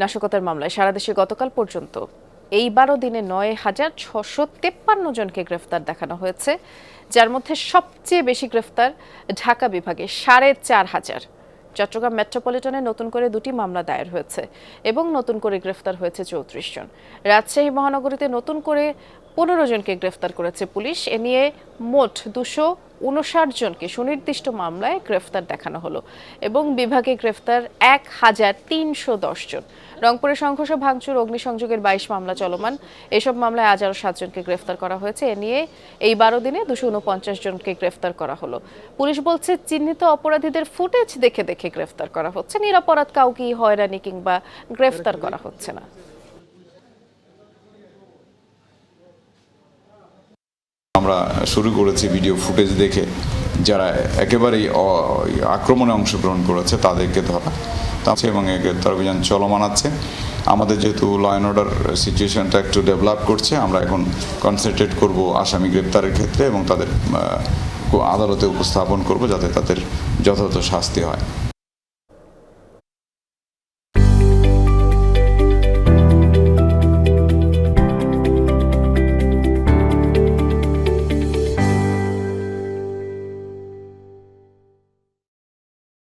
নাশকতার মামলায় সারা দেশে গতকাল পর্যন্ত এই বারো দিনে নয় হাজার ছশো তেপ্পান্ন জনকে গ্রেফতার দেখানো হয়েছে, যার মধ্যে সবচেয়ে বেশি গ্রেফতার ঢাকা বিভাগে, সাড়ে চার হাজার। চট্টগ্রাম মেট্রোপলিটনে নতুন করে দুটি মামলা দায়ের হয়েছে এবং নতুন করে গ্রেফতার হয়েছে চৌত্রিশ জন। রাজশাহী মহানগরীতে নতুন করে পনেরো জনকে গ্রেফতার করেছে পুলিশ, এ নিয়ে মোট দুশো উনষাট জনকে সুনির্দিষ্ট মামলায় গ্রেফতার দেখানো হলো এবং বিভাগে গ্রেফতার এক হাজার তিনশো দশ জন। রংপুরে সংঘর্ষ ভাঙচুর, অগ্নিসংযোগের বাইশ মামলা চলমান। এসব মামলায় আজ আরও সাতজনকে গ্রেফতার করা হয়েছে। এ নিয়ে এই বারো দিনে দুশো উনপঞ্চাশ জনকে গ্রেফতার করা হলো। পুলিশ বলছে, চিহ্নিত অপরাধীদের ফুটেজ দেখে দেখে গ্রেফতার করা হচ্ছে। নিরাপরাধ কাউকেই হয়রানি কিংবা গ্রেফতার করা হচ্ছে না। আমরা শুরু করেছি ভিডিও ফুটেজ দেখে, যারা একেবারেই আক্রমণে অংশগ্রহণ করেছে তাদেরকে ধরা। আছে এবং গ্রেপ্তার অভিযান চলমান আছে। আমাদের যেহেতু ল অ্যান্ড অর্ডার সিচুয়েশনটা একটু ডেভেলপ করছে, আমরা এখন কনসেন্ট্রেট করব আসামি গ্রেপ্তারের ক্ষেত্রে এবং তাদের আদালতে উপস্থাপন করব যাতে তাদের যথাযথ শাস্তি হয়।